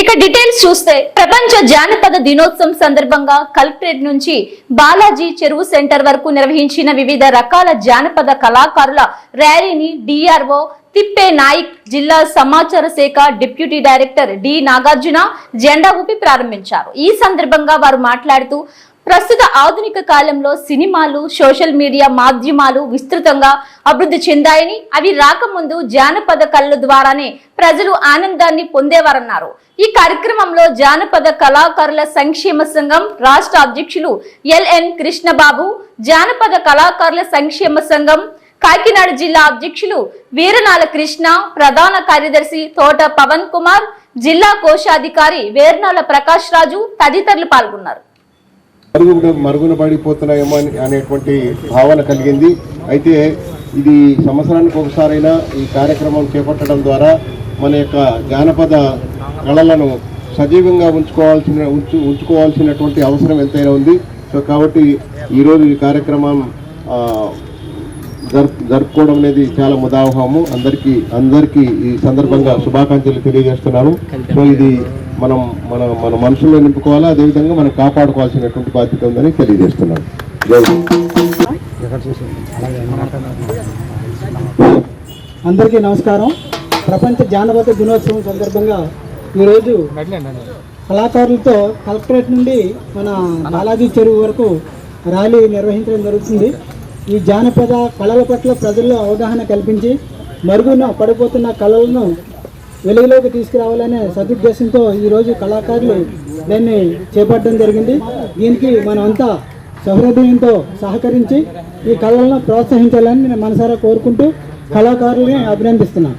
ఇక డీటెయిల్స్ చూస్తే ప్రపంచ జానపద దినోత్సవం సందర్భంగా కలెక్టరేట్ నుంచి బాలాజీ చెరువు సెంటర్ వరకు నిర్వహించిన వివిధ రకాల జానపద కళాకారుల ర్యాలీని డిఆర్ఓ తిప్పే నాయక్ జిల్లా సమాచార శాఖ డిప్యూటీ డైరెక్టర్ డి నాగార్జున జెండా ఊపి ప్రారంభించారు. ఈ సందర్భంగా వారు మాట్లాడుతూ ప్రస్తుత ఆధునిక కాలంలో సినిమాలు సోషల్ మీడియా మాధ్యమాలు విస్తృతంగా అభివృద్ధి చెందాయని అవి రాకముందు జానపద కళల ద్వారానే ప్రజలు ఆనందాన్ని పొందేవారన్నారు. ఈ కార్యక్రమంలో జానపద కళాకారుల సంక్షేమ సంఘం రాష్ట్ర అధ్యక్షులు ఎల్ఎన్ కృష్ణబాబు జానపద కళాకారుల సంక్షేమ సంఘం కాకినాడ జిల్లా అధ్యక్షులు వీరనాల కృష్ణ ప్రధాన కార్యదర్శి తోట పవన్ కుమార్ జిల్లా కోశాధికారి వేర్నాల ప్రకాష్ రాజు తదితరులు పాల్గొన్నారు. మరుగున మరుగున పడిపోతున్నాయేమో అని అనేటువంటి భావన కలిగింది. అయితే ఇది సంవత్సరానికి ఒకసారైనా ఈ కార్యక్రమం చేపట్టడం ద్వారా మన యొక్క జానపద కళలను సజీవంగా ఉంచుకోవాల్సిన ఉంచు ఉంచుకోవాల్సినటువంటి అవసరం ఎంతైనా ఉంది. సో కాబట్టి ఈరోజు ఈ కార్యక్రమం జరుపు జరుపుకోవడం అనేది చాలా ముదావహము. అందరికీ అందరికీ ఈ సందర్భంగా శుభాకాంక్షలు తెలియజేస్తున్నాను. సో ఇది మనం మన మన మనసులో నింపుకోవాలా? అదేవిధంగా మనం కాపాడుకోవాల్సినటువంటి బాధ్యత ఉందని తెలియజేస్తున్నాను. అందరికీ నమస్కారం. ప్రపంచ జానపద దినోత్సవం సందర్భంగా ఈరోజు కళాకారులతో కలెక్టరేట్ నుండి మన బాలాజీ చెరువు వరకు ర్యాలీ నిర్వహించడం జరుగుతుంది. ఈ జానపద కళల పట్ల ప్రజల్లో అవగాహన కల్పించి మరుగున పడిపోతున్న కళలను వెలుగులోకి తీసుకురావాలనే సదుద్దేశంతో ఈరోజు కళాకారులు దాన్ని చేపట్టడం జరిగింది. దీనికి మనమంతా సహృదయంతో సహకరించి ఈ కళలను ప్రోత్సహించాలని నేను మనసారా కోరుకుంటూ కళాకారుల్ని అభినందిస్తున్నాను.